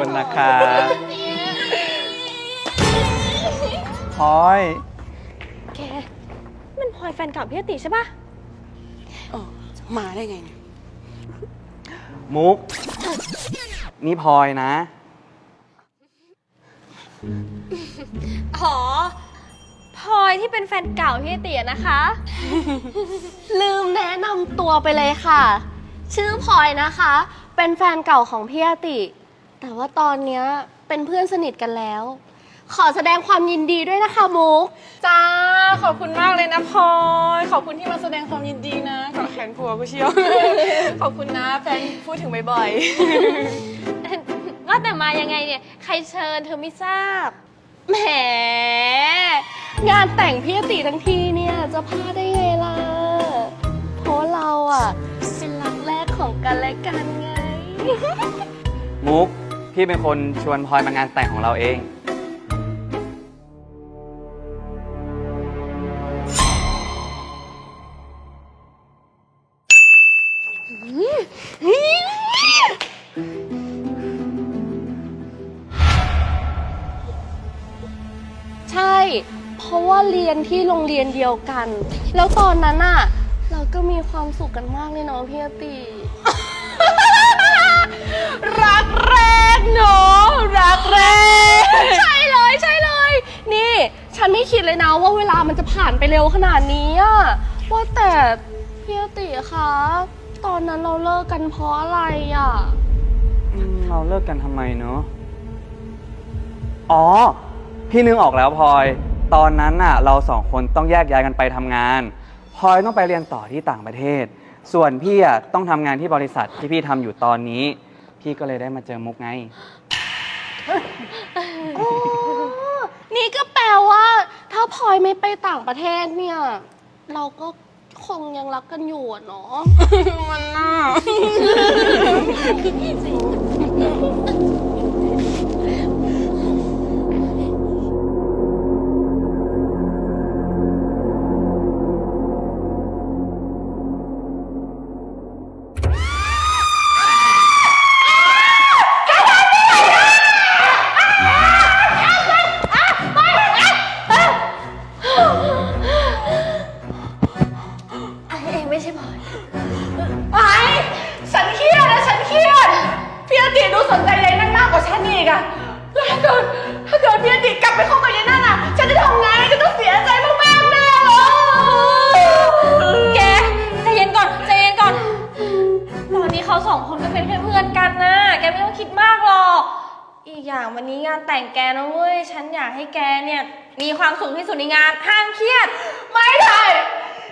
คุณนะครับพลอย แก มันพลอยแฟนเก่าพี่อติใช่ปะเออจะมาได้ไงเนี่ยมุก นี่พลอยนะ อ๋อพลอยที่เป็นแฟนเก่าพี่อติอะนะคะ ลืมแนะนำตัวไปเลยค่ะ ชื่อพลอยนะคะ เป็นแฟนเก่าของพี่อติ แต่ว่าตอนเนี้ยเป็นเพื่อนสนิทกันแล้ว ขอแสดงความยินดีด้วยนะคะมุก จ้า ขอบคุณมากเลยนะพลอย ขอบคุณที่มาแสดงความยินดีนะกับแขนผัวกูเชียว ขอบคุณนะแฟนพูดถึงบ่อยว่าแต่มายังไงเนี่ย ใครเชิญเธอไม่ทราบ แหม งานแต่งพี่อติทั้งทีเนี่ย จะพลาดได้ไงล่ะ เพราะเราอะ เป็นรักแรกของกันและกันไง มุก พี่เป็นคนชวนพลอยมางานแต่งของเราเอง ใช่ เพราะว่าเรียนที่โรงเรียนเดียวกัน แล้วตอนนั้นอะเราก็มีความสุขกันมากเลยเนาะพี่อติๆรัก แรกเนาะรักแรก ใช่เลยใช่เลย นี่ ฉันไม่คิดเลยนะว่าเวลามันจะผ่านไปเร็วขนาดนี้อะว่าแต่พี่อติคะตอนนั้นเราเลิกกันเพราะอะไรอะอืมเราเลิกกันทำไมเนอะอ๋อ พี่นึกออกแล้วพลอย ตอนนั้นน่ะ เราสองคนต้องแยกย้ายกันไปทำงานพลอยต้องไปเรียนต่อที่ต่างประเทศ ส่วนพี่อะต้องทำงานที่บริษัทที่พี่ทำอยู่ตอนนี้ พี่ก็เลยได้มาเจอมุกไงนี่ก็แปลว่า ถ้าพลอยไม่ไปต่างประเทศเนี่ย เราก็คงยังรักกันอยู่อะเนาะ มันน่า อย่างวันนี้งานแต่งแกนะเว้ย ฉันอยากให้แกเนี่ย มีความสุขที่สุดในงาน ห้ามเครียด ไม่ได้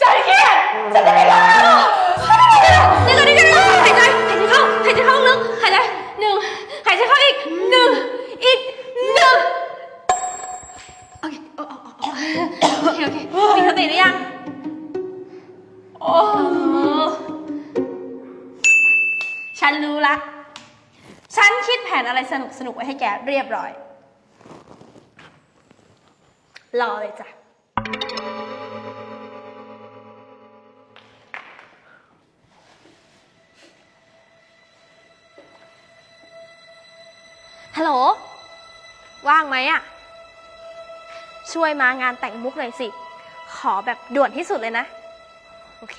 ฉันเครียด ฉันจะไม่ได้แล้วนี่ก็นี่ก็นี่หายใจหายใจเข้าหายใจเข้าลึกหายใจหนึ่งหายใจเข้าอีกหนึ่ง นคิดแผนอะไรสนุกสนุกๆไว้ให้แกเรียบร้อย รอเลยจ้ะ ฮัลโหล ว่างไหมอะช่วยมางานแต่งมุกหน่อยสิ ขอแบบด่วนที่สุดเลยนะ โอเค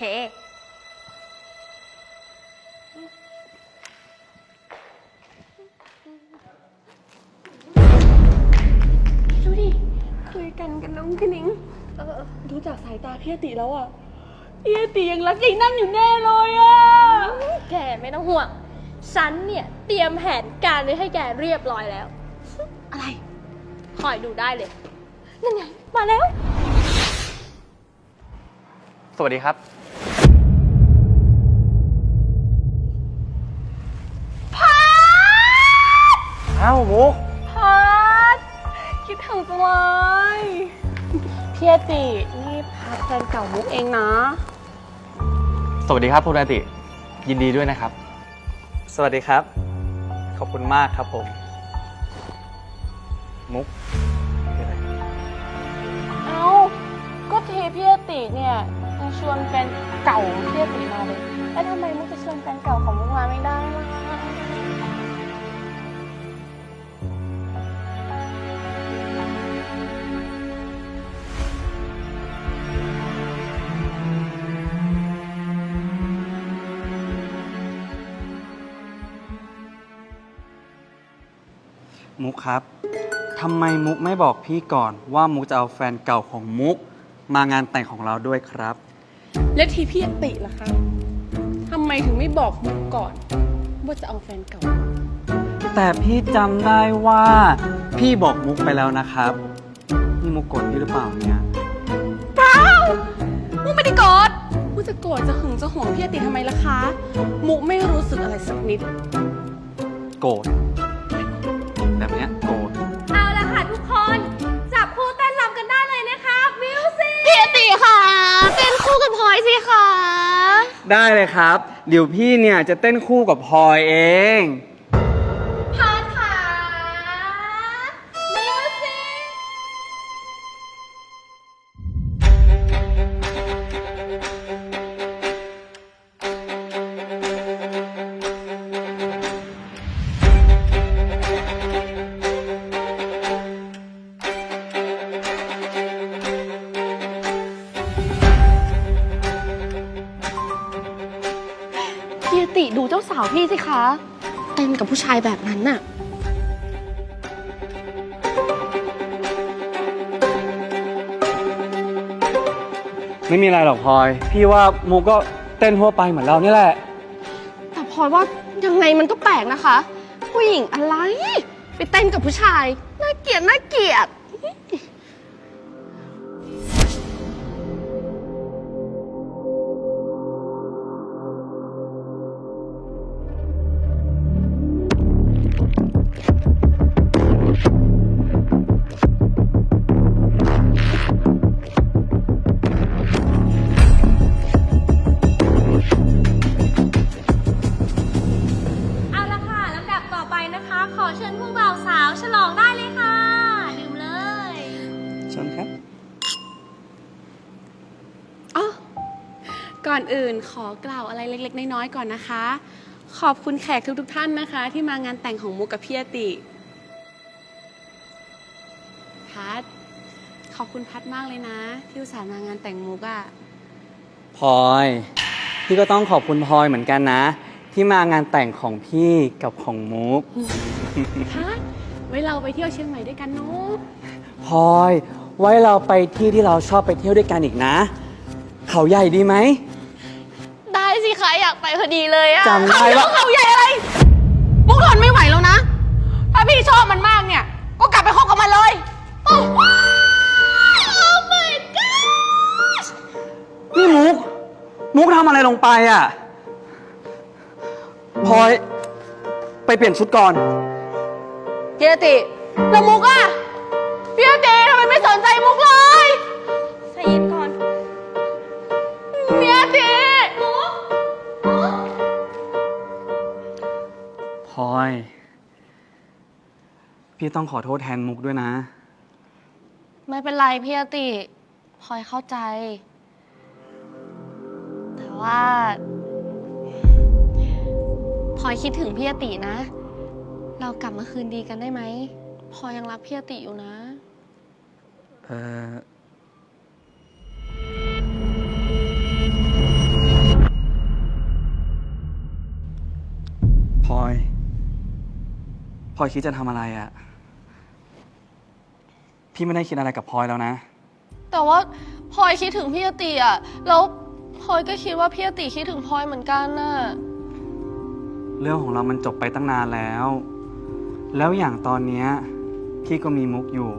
กันกันน้องกระนิ้งเออดูจากสายตาพี่อติแล้วอะพี่อติยังรักยายนั่นอยู่แน่เลยอะแกไม่ต้องห่วง ฉันเนี่ยเตรียมแผนการไว้ให้แกเรียบร้อยแล้ว อะไร คอยดูได้เลย นั่นไง มาแล้ว สวัสดีครับอ้าวมุกพัด คิดถึงจังเลยพี่อตินี่พัดแฟนเก่ามุกเองนะ สวัสดีครับคุณอาติ ยินดีด้วยนะครับ สวัสดีครับ ขอบคุณมากครับผม มุกเป็นไรเอ้า ก็เทพี่อติเนี่ยยังชวนแฟนเก่าพี่อติมาเลย แล้วทำไมมุกจะชวนแฟนเก่าของมุกมาไม่ได้ล่ะ มุกครับทำไมมุกไม่บอกพี่ก่อนว่ามุกจะเอาแฟนเก่าของมุก มางานแต่งของเราด้วยครับ และทีพี่อติล่ะคะทำไมถึงไม่บอกมุกก่อน ว่าจะเอาแฟนเก่า แต่พี่จำได้ว่า พี่บอกมุกไปแล้วนะครับนี่มุกโกดพี่หรือเปล่าเนี่ยเปล่ามุกไม่ได้โกรธมุกจะโกรธจะหึงจะห่วงพี่อติทำไมล่ะคะ มุกไม่รู้สึกอะไรสักนิด โกรธ แบบเนี้ยโกรธเอาละค่ะทุกคน จับคู่เต้นรำกันได้เลยนะคะมิวสิกพี่อติค่ะเต้นคู่กับพลอยสิคะได้เลยครับ เดี๋ยวพี่เนี่ยจะเต้นคู่กับพลอยเอง พี่สิคะ เต้นกับผู้ชายแบบนั้นน่ะ ไม่มีอะไรหรอกพลอย พี่ว่ามุกก็เต้นทั่วไปเหมือนเรานี่แหละ แต่พลอยว่ายังไงมันก็แปลกนะคะ ผู้หญิงอะไร ไปเต้นกับผู้ชาย น่าเกลียดน่าเกลียด ขอเชิญผู้บ่าวสาวฉลองได้เลยค่ะ ดื่มเลยชนครับอ๋อก่อนอื่นขอกล่าวอะไรเล็ก ๆ น้อยๆก่อนนะคะ ขอบคุณแขกทุกๆท่านนะคะ ที่มางานแต่งของมุกกับพี่อติพัดขอบคุณพัดมากเลยนะ ที่อุตส่าห์มางานแต่งมุกอะพลอยพี่ก็ต้องขอบคุณพลอยเหมือนกันนะ ที่มางานแต่งของพี่กับของมุก พัดไว้เราไปเที่ยวเชียงใหม่ด้วยกันเนาะพลอย ไว้เราไปที่ที่เราชอบไปเที่ยวด้วยกันอีกนะ เขาใหญ่ดีไหม ได้สิคะอยากไปพอดีเลยอะจำได้ว่า เขาใหญ่อะไรมุกทนไม่ไหวแล้วนะ ถ้าพี่ชอบมันมากเนี่ย ก็กลับไปคบกับมันเลยโอ้ my god นี่มุก มุกทำอะไรลงไปอะพลอย ไปเปลี่ยนชุดก่อน พี่อติแล้วมุกอะพี่อติทำไมไม่สนใจมุกเลยใจเย็นก่อนพี่อติพลอย พี่ต้องขอโทษแทนมุกด้วยนะ ไม่เป็นไรพี่อติพลอยเข้าใจ แต่ว่าพลอยคิดถึงพี่อตินะ เรากลับมาคืนดีกันได้ไหมพลอยยังรักพี่อติอยู่นะ เออพลอย พลอยคิดจะทำอะไรอะ่ะ พี่ไม่ได้คิดอะไรกับพลอยแล้วนะ แต่ว่าพลอยคิดถึงพี่อติอะแล้วพลอยก็คิดว่าพี่อติคิดถึงพลอยเหมือนกันน่ะ เรื่องของเรามันจบไปตั้งนานแล้ว แล้วอย่างตอนเนี้ยพี่ก็มีมุกอยู่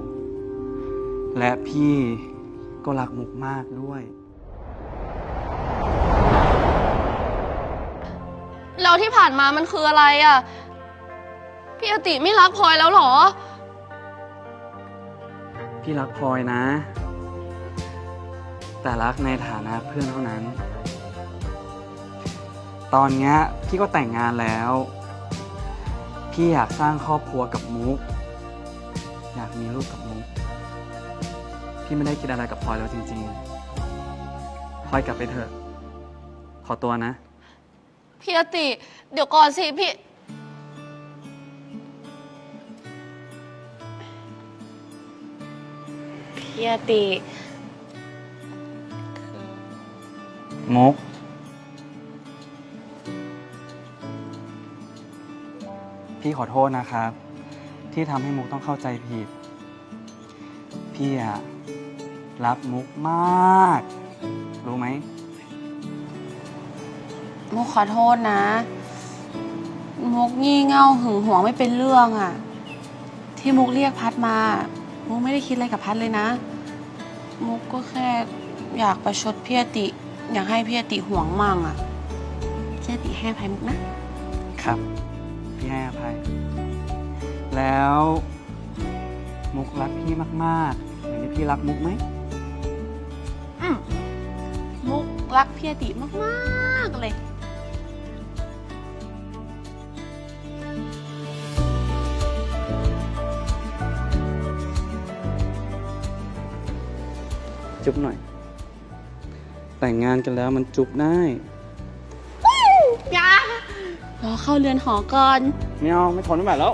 และพี่ก็รักมุกมากด้วย แล้วที่ผ่านมามันคืออะไรอะ พี่อติไม่รักพลอยแล้วเหรอ พี่รักพลอยนะ แต่รักในฐานะเพื่อนเท่านั้น ตอนเนี้ยพี่ก็แต่งงานแล้ว พี่อยากสร้างครอบครัวกับมุก อยากมีลูกกับมุก พี่ไม่ได้คิดอะไรกับพลอยแล้วจริงๆพลอยกลับไปเถอะ ขอตัวนะ พี่อติ เดี๋ยวก่อนสิพี่ พี่อติ มุก พี่ขอโทษนะครับ ที่ทำให้มุกต้องเข้าใจผิด พี่อะรักมุกมาก รู้ไหม มุกขอโทษนะ มุกงี่เง่าหึงหวงไม่เป็นเรื่องอะที่มุกเรียกพัดมา มุกไม่ได้คิดอะไรกับพัดเลยนะ มุกก็แค่อยากประชดพี่อติ อยากให้พี่อติห่วงมั่งอะพี่อติให้อภัยมุกนะครับ พี่ให้อภัย แล้วมุกรักพี่มากๆอย่างที่พี่รักมุกไหม อืมมุกรักพี่อติมากๆเลย จุ๊บหน่อย แต่งงานกันแล้วมันจุ๊บได้ อย่ารอเข้าเรือนหอก่อน ไม่เอาไม่ทนไม่ไหวแล้ว